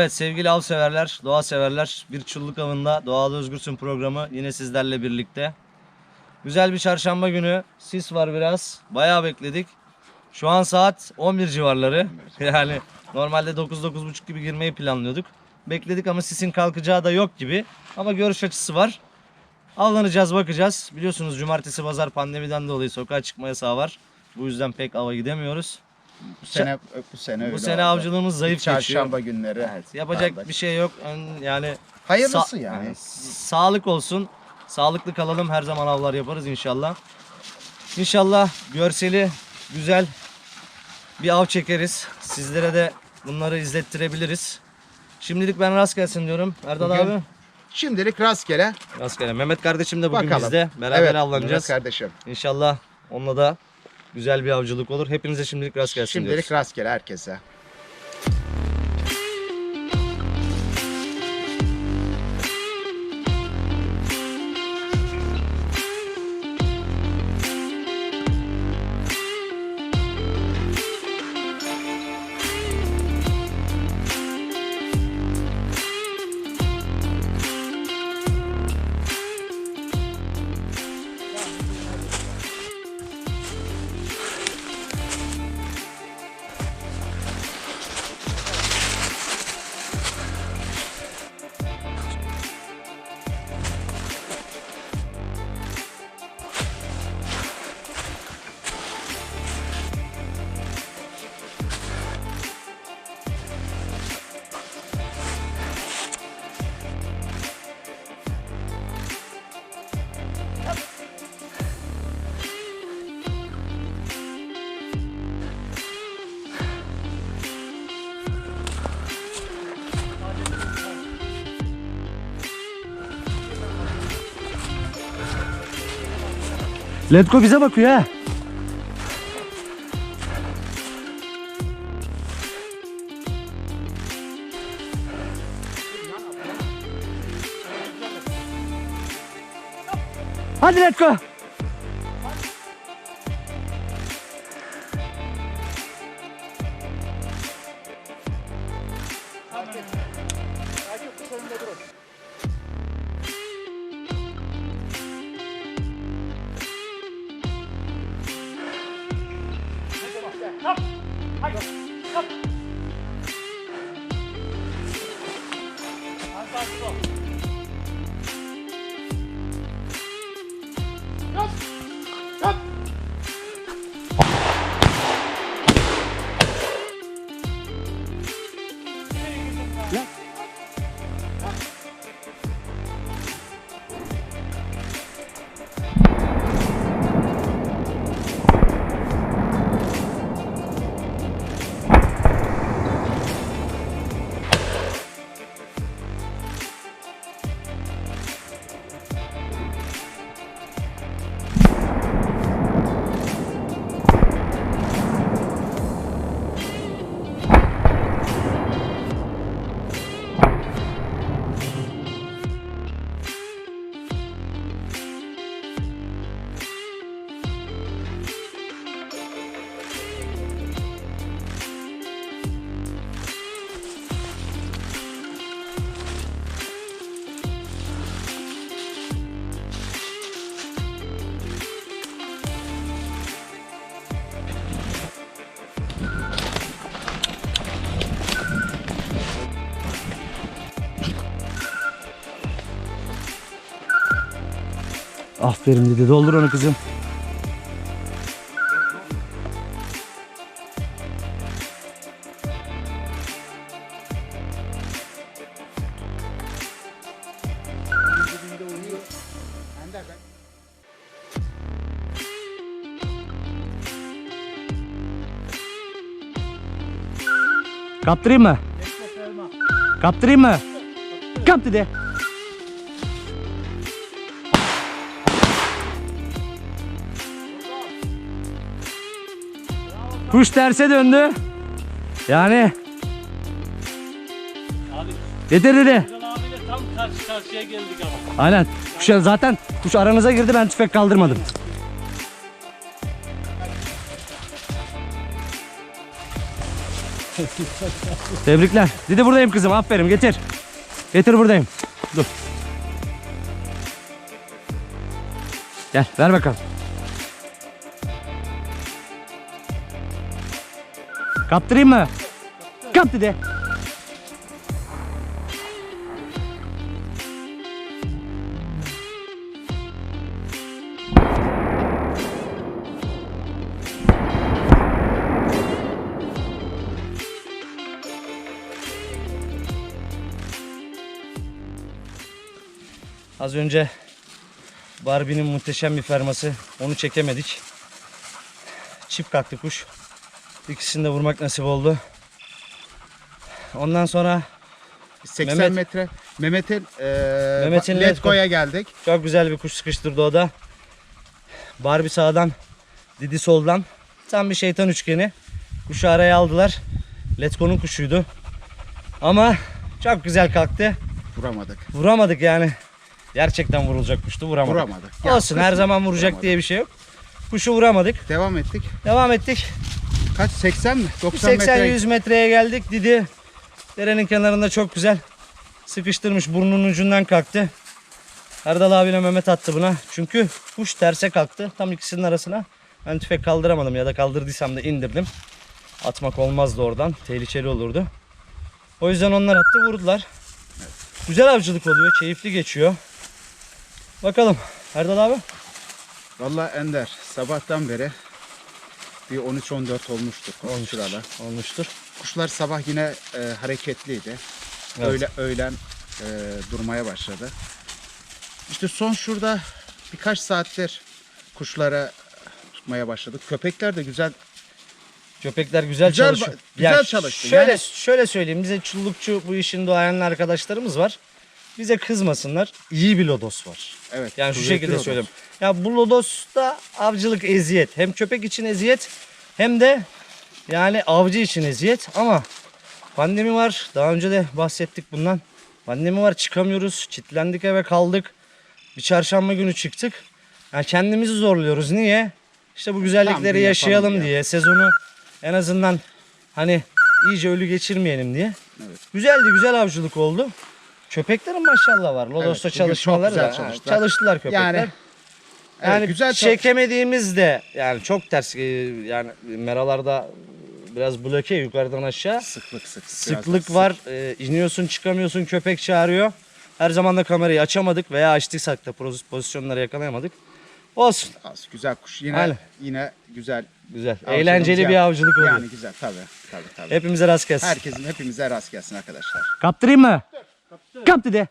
Evet sevgili av severler, doğa severler. Bir çulluk avında Doğal Özgürsün programı yine sizlerle birlikte. Güzel bir çarşamba günü. Sis var biraz. Bayağı bekledik. Şu an saat 11 civarları. Yani normalde 9-9.30 gibi girmeyi planlıyorduk. Bekledik ama sisin kalkacağı da yok gibi. Ama görüş açısı var. Avlanacağız bakacağız. Biliyorsunuz cumartesi pazar pandemiden dolayı sokağa çıkma yasağı var. Bu yüzden pek ava gidemiyoruz. Bu sene bu sene öyle Bu sene oldu. avcılığımız zayıf geçiyor. Çarşamba günleri. Evet, yapacak bir şey yok. Yani Hayırlısı sa- yani. Sağlık olsun. Sağlıklı kalalım. Her zaman avlar yaparız inşallah. İnşallah görseli güzel bir av çekeriz. Sizlere de bunları izlettirebiliriz. Şimdilik ben rast gelsin diyorum. Erdal Bugün abi. Şimdilik rastgele Rast gele. Mehmet kardeşim de bugün bakalım. bizde. Beraber evet, avlanacağız. Mehmet kardeşim. İnşallah onunla da güzel bir avcılık olur. Hepinize şimdilik rast gelsin Şimdilik diyoruz. rastgele herkese. Letko bize bakıyor ha. Hadi Letko. 还有 Aferin dedi. Doldur onu kızım. Kaptırayım mı? Kaptırayım mı? Kap dedi. Kuş terse döndü. Yani Abi yeter dedi. Abiyle tam karşı karşıya geldik ama. Aynen. Kuş zaten kuş aranıza girdi ben tüfek kaldırmadım. Tebrikler. Didi buradayım kızım. Aferin getir. Getir buradayım. Dur. Gel ver bakalım. Kaptırayım mı? Kap Didi. Az önce Barbie'nin muhteşem bir ferması. Onu çekemedik. Çift kalktı kuş. İkisini de vurmak nasip oldu. Ondan sonra 80 Mehmet- metre. Mehmet'in e, Mehmet'in Mehmet'in Letko. Letko'ya geldik. çok güzel bir kuş sıkıştırdı o da. Barbie sağdan, Didi soldan. Tam bir şeytan üçgeni. Kuşu araya aldılar. Letko'nun kuşuydu. Ama çok güzel kalktı. Vuramadık. Vuramadık yani. Gerçekten vurulacak kuştu vuramadık. Vuramadık. Ya, Olsun her zaman vuracak vuramadık. diye bir şey yok. Kuşu vuramadık. Devam ettik. Devam ettik. Kaç? 80 mi? 90 metre. 80-100 metreye geldik. Didi derenin kenarında çok güzel sıkıştırmış burnunun ucundan kalktı. Erdal abiyle Mehmet attı buna. Çünkü kuş terse kalktı. Tam ikisinin arasına. Ben tüfek kaldıramadım ya da kaldırdıysam da indirdim. Atmak olmazdı oradan. Tehlikeli olurdu. O yüzden onlar attı vurdular. Güzel avcılık oluyor. Keyifli geçiyor. Bakalım. Erdal abi. Valla Ender sabahtan beri bir 13-14 olmuştur kuşçularla. Olmuştur. Kuşlar sabah yine e, hareketliydi. Evet. Öyle öğlen e, durmaya başladı. İşte son şurada birkaç saattir kuşlara tutmaya başladık. Köpekler de güzel Köpekler güzel, Güzel çalışıyor. güzel çalıştı. Şöyle Yani- şöyle söyleyeyim. Bize çullukçu bu işin doğayanlı arkadaşlarımız var. Bize kızmasınlar. İyi bir lodos var. evet. Yani şu şekilde lodos. söyleyeyim. Ya bu lodosta avcılık eziyet. Hem köpek için eziyet hem de yani avcı için eziyet ama pandemi var. Daha önce de bahsettik bundan. Pandemi var çıkamıyoruz. Çitlendik eve kaldık. Bir çarşamba günü çıktık. Yani kendimizi zorluyoruz. Niye? İşte bu Tam güzellikleri yapalım yaşayalım ya. diye. Sezonu en azından hani iyice ölü geçirmeyelim diye. Evet. Güzeldi, güzel avcılık oldu. Köpeklerin maşallah var. Lodos'ta Evet, çalışmaları da. çalıştılar. Çalıştılar köpekler. Yani Yani, Evet, güzel çekemediğimiz de yani çok ters e, yani meralarda biraz bloke yukarıdan aşağı. sıklık sık. Sıklık var. E, iniyorsun çıkamıyorsun köpek çağırıyor. Her zaman da kamerayı açamadık veya açtıysak da poz- pozisyonları yakalayamadık. Olsun. sık. Az, güzel kuş. Yine Aynen. yine güzel. Güzel. Eğlenceli bir avcılık oluyor. Yani güzel tabii. Tabii tabii. Hepimize rast gelsin. Herkesin hepimize rast gelsin arkadaşlar. Kaptırayım mı? Kap dedi.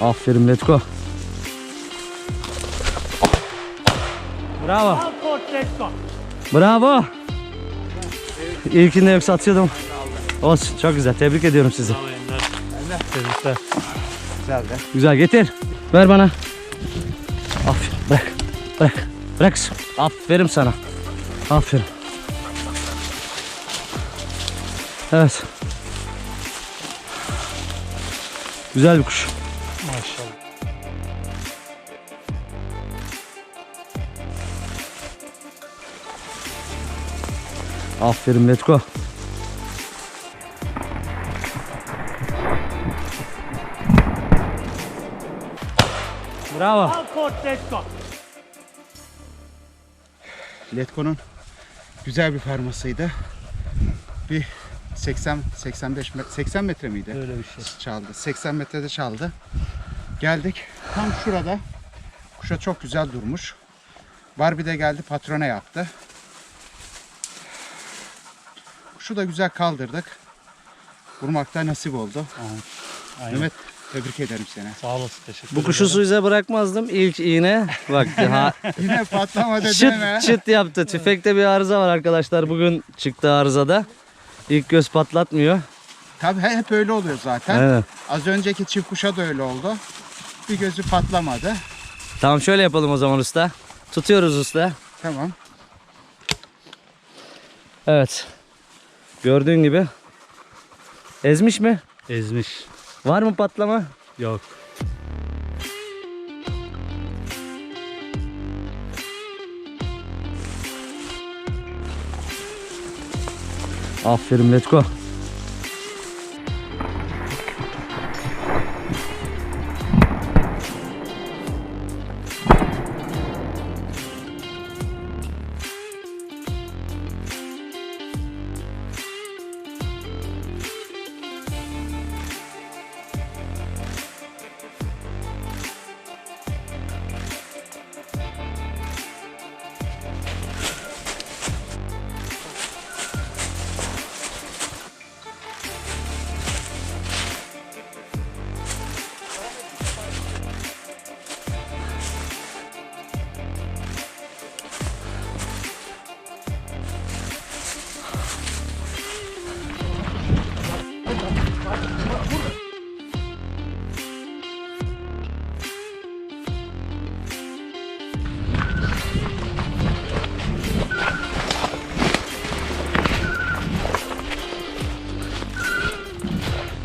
Aferin Letko. Bravo. Bravo. İlkinde yoksa atıyordum. Olsun çok güzel. Tebrik ediyorum sizi. Güzel de. Güzel getir. Ver bana. Aferin. Bırak. Bırak. Bırak. Aferin sana. Aferin. Evet. Güzel bir kuş. Maşallah. Aferin Letko. Bravo. Al koç Letko. Letko'nun güzel bir fermasıydı. Bir 80 85 metre 80 metre miydi? Öyle bir şey. Çaldı. 80 metrede çaldı. Geldik. Tam şurada. Kuşa çok güzel durmuş. Barbie de geldi patrona yaptı. Kuşu da güzel kaldırdık. Vurmakta nasip oldu. Aynen. Mehmet tebrik ederim seni. Sağ olasın. Teşekkür Bu kuşu ederim. size bırakmazdım. İlk iğne bak ha, Yine patlamadı deme. çıt çıt yaptı. Tüfekte bir arıza var arkadaşlar. Bugün çıktı arızada. İlk göz patlatmıyor. Tabii hep öyle oluyor zaten. Evet. Az önceki çift kuşa da öyle oldu. Bir gözü patlamadı. Tamam şöyle yapalım o zaman usta. Tutuyoruz usta. Tamam. Evet. Gördüğün gibi. Ezmiş mi? Ezmiş. Var mı patlama? Yok. Aferin let's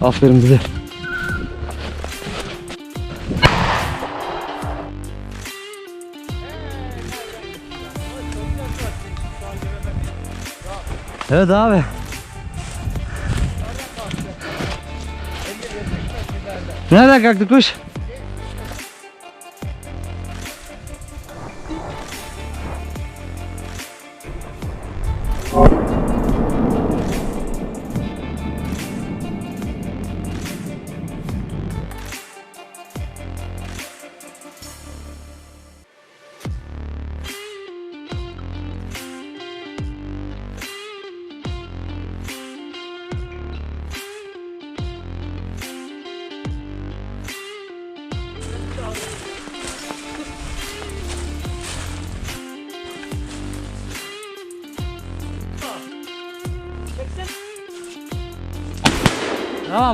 Aferin bize. Evet abi. Nereden kalktı kuş?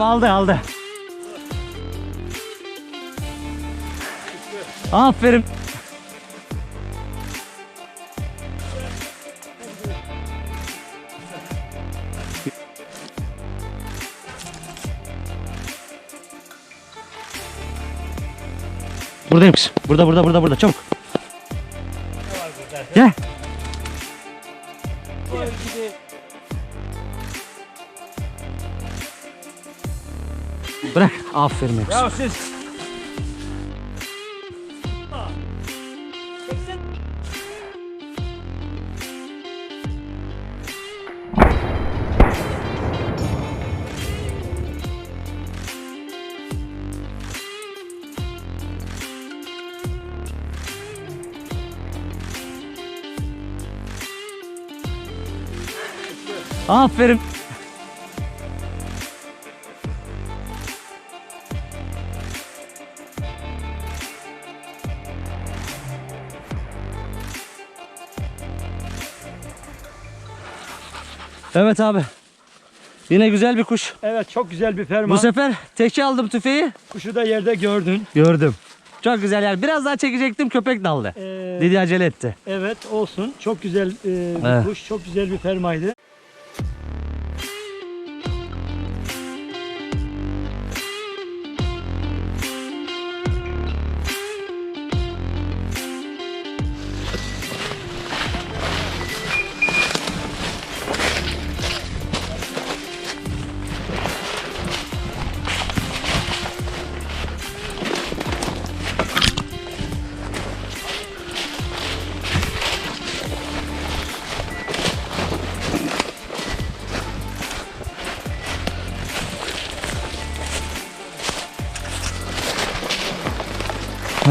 Tamam aldı aldı. Aferin. Buradaymış. Burada burada burada burada çabuk. Gel. Aferin Max. Ya siz Aferin. Evet abi. Yine güzel bir kuş. evet çok güzel bir ferman. Bu sefer teke aldım tüfeği. Kuşu da yerde gördün. Gördüm. Çok güzel yer. Biraz daha çekecektim köpek daldı. Ee, Didi acele etti. evet olsun. Çok güzel e, bir Evet. kuş. Çok güzel bir fermaydı.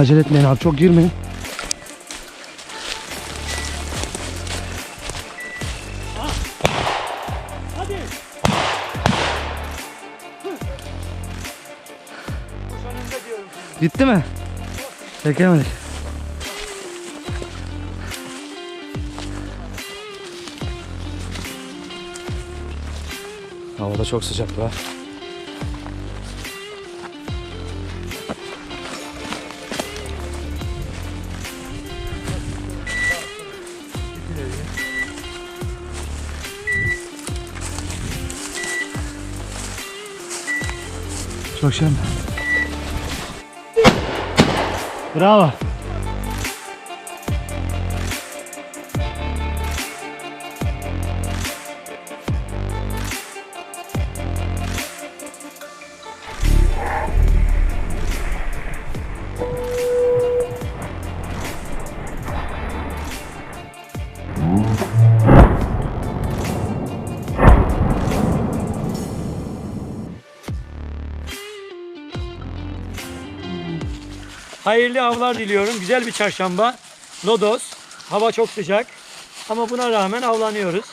Acele etmeyin abi çok girmeyin. Bitti mi? Çekemedik. Havada çok sıcak be. Çok şen. Bravo. Hayırlı avlar diliyorum. Güzel bir çarşamba. Lodos. Hava çok sıcak. Ama buna rağmen avlanıyoruz.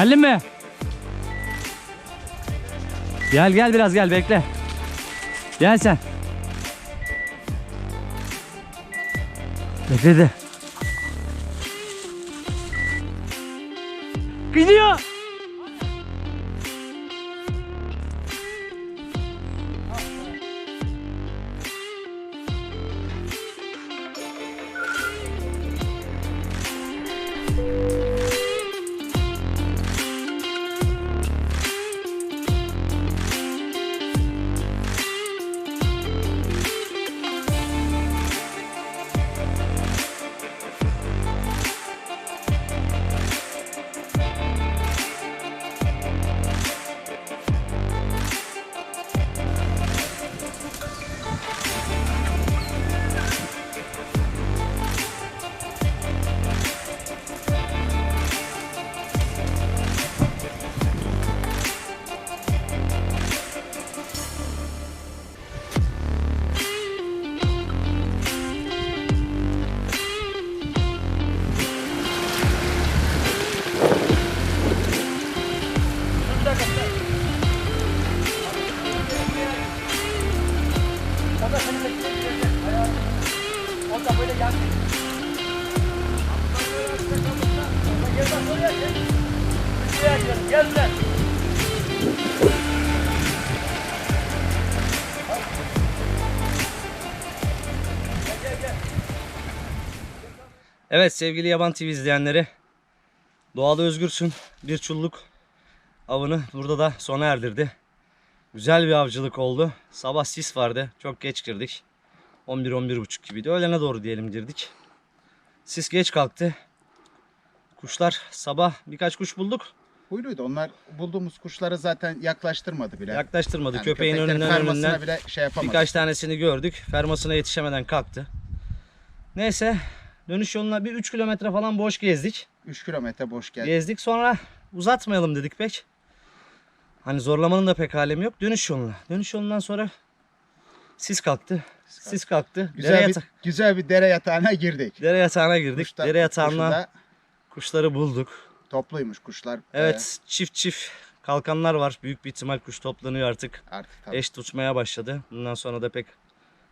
Geldin mi? Gel gel biraz gel bekle. Gel sen. Bekledi. Gidiyor. Evet sevgili Yaban TV izleyenleri. Doğada özgürsün. Bir çulluk avını burada da sona erdirdi. Güzel bir avcılık oldu. Sabah sis vardı. Çok geç girdik. 11-11.30 gibiydi. Öğlene doğru diyelim girdik. Sis geç kalktı. Kuşlar sabah birkaç kuş bulduk. Huyluydu. Onlar bulduğumuz kuşları zaten yaklaştırmadı bile. Yaklaştırmadı. Yani Köpeğin önünden önünden. bile şey yapamadı. Birkaç tanesini gördük. Fermasına yetişemeden kalktı. Neyse dönüş yoluna bir 3 kilometre falan boş gezdik. 3 kilometre boş geldi. Gezdik sonra uzatmayalım dedik pek. Hani zorlamanın da pek alemi yok. Dönüş yoluna. Dönüş yolundan sonra sis kalktı. Sis kalktı. dere, Güzel bir, yata- güzel bir dere yatağına girdik. dere yatağına girdik. Kuşlar- dere yatağına kuşu da kuşları bulduk. topluymuş kuşlar. Evet çift çift kalkanlar var. Büyük bir ihtimal kuş toplanıyor artık. Ee, artık tabii. Eş tutmaya başladı. Bundan sonra da pek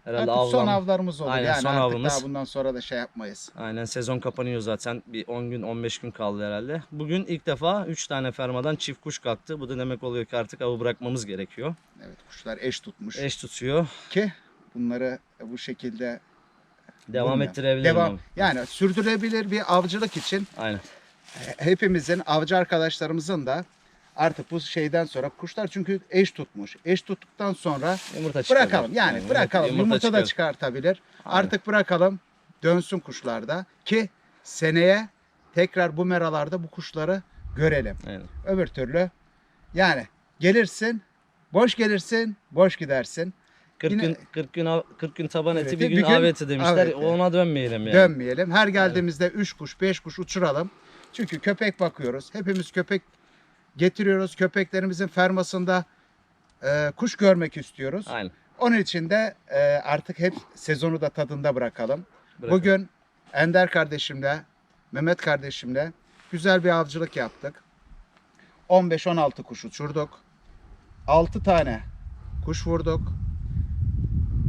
herhalde Artık son avlan. avlarımız olur. Aynen, yani son artık avımız. daha bundan sonra da şey yapmayız. Aynen sezon kapanıyor zaten. Bir 10 gün 15 gün kaldı herhalde. Bugün ilk defa 3 tane fermadan çift kuş kalktı. Bu da demek oluyor ki artık avı bırakmamız gerekiyor. Evet kuşlar eş tutmuş. Eş tutuyor. Ki bunları bu şekilde Devam bulmuyor. ettirebilirim. Devam. ama. Yani sürdürülebilir bir avcılık için Aynen. hepimizin avcı arkadaşlarımızın da Artık bu şeyden sonra kuşlar çünkü eş tutmuş. Eş tuttuktan sonra Yumurta çıkar. bırakalım. Yani Yumurta- bırakalım. Yumurta, da çıkar. çıkartabilir. Artık bırakalım. Dönsün kuşlarda ki seneye tekrar bu meralarda bu kuşları görelim. Aynen. Öbür türlü yani gelirsin, boş gelirsin, boş gidersin. 40 Yine- gün 40 gün av- 40 gün taban eti Evet, bir bir gün, gün aveti demişler. aveti. Ona dönmeyelim yani. Dönmeyelim. Her geldiğimizde 3 kuş, 5 kuş uçuralım. Çünkü köpek bakıyoruz. Hepimiz köpek getiriyoruz. Köpeklerimizin fermasında e, kuş görmek istiyoruz. Aynen. Onun için de e, artık hep sezonu da tadında bırakalım. Bırakalım. Bugün Ender kardeşimle, Mehmet kardeşimle güzel bir avcılık yaptık. 15-16 kuş uçurduk. 6 tane kuş vurduk.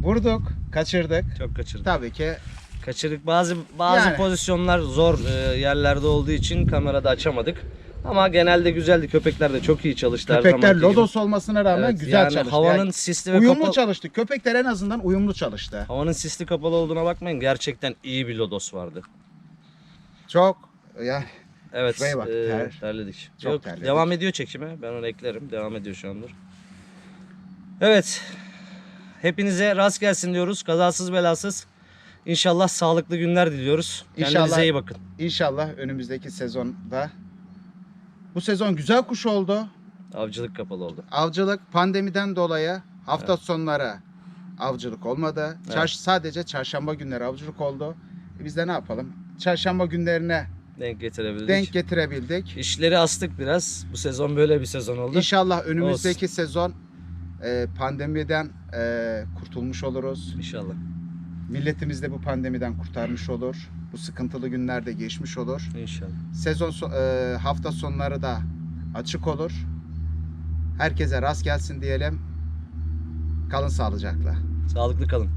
Vurduk, kaçırdık. Çok kaçırdık. Tabii ki Kaçırdık. Bazı bazı Yani. pozisyonlar zor e, yerlerde olduğu için kamerada açamadık. Ama genelde güzeldi. Köpekler de çok iyi çalıştı. her köpekler zamanki gibi. lodos olmasına rağmen Evet, güzel yani çalıştı. Havanın Yani sisli ve uyumlu kapalı. çalıştı. Köpekler en azından uyumlu çalıştı. Havanın sisli kapalı olduğuna bakmayın. Gerçekten iyi bir lodos vardı. Çok yani Evet. Şuraya bak, e, ter. terledik. Çok Yok, terledik. Devam ediyor çekime. Ben onu eklerim. Devam ediyor şu andır. Evet. Hepinize rast gelsin diyoruz. Kazasız belasız. İnşallah sağlıklı günler diliyoruz. Kendinize İnşallah. iyi bakın. inşallah önümüzdeki sezonda bu sezon güzel kuş oldu. Avcılık kapalı oldu. Avcılık pandemiden dolayı hafta sonları avcılık olmadı. Çarş, sadece çarşamba günleri avcılık oldu. E biz de ne yapalım? Çarşamba günlerine Denk getirebildik. denk getirebildik. İşleri astık biraz. Bu sezon böyle bir sezon oldu. İnşallah önümüzdeki sezon e, pandemiden e, kurtulmuş oluruz. İnşallah. Milletimiz de bu pandemiden kurtarmış olur. Bu sıkıntılı günler de geçmiş olur. İnşallah. Sezon so- e, hafta sonları da açık olur. Herkese rast gelsin diyelim. Kalın sağlıcakla. Sağlıklı kalın.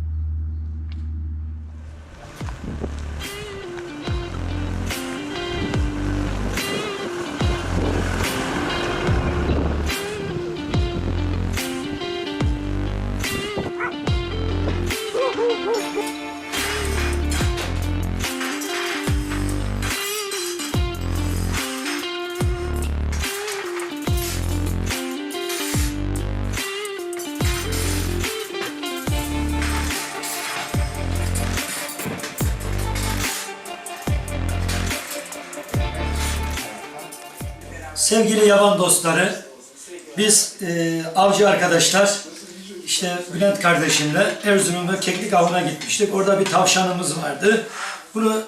Sevgili yaban dostları, biz e, avcı arkadaşlar, işte Bülent kardeşimle Erzurum'da keklik avına gitmiştik. Orada bir tavşanımız vardı. Bunu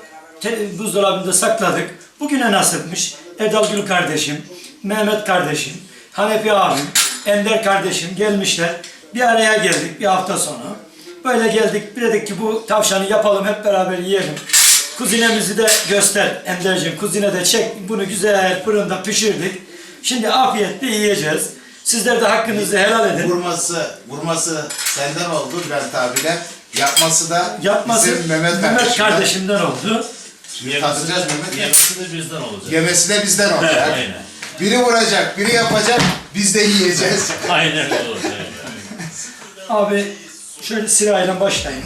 buzdolabında sakladık. Bugüne nasipmiş. Erdal Gül kardeşim, Mehmet kardeşim, Hanefi abim, Ender kardeşim gelmişler. Bir araya geldik bir hafta sonu. Böyle geldik, dedik ki bu tavşanı yapalım hep beraber yiyelim. Kuzinemizi de göster Ender'cim. Kuzine de çek. Bunu güzel fırında pişirdik. Şimdi afiyetle yiyeceğiz. Sizler de hakkınızı helal edin. Vurması, vurması senden oldu Bülent abiyle. Yapması da Yapması bizim Mehmet, Mehmet kardeşimden. oldu. Şimdi tadacağız Mehmet. Yemesi de bizden olacak. Yemesi de bizden olacak. Aynen. Biri vuracak, biri yapacak, biz de yiyeceğiz. Aynen olacak. Abi şöyle sırayla başlayın.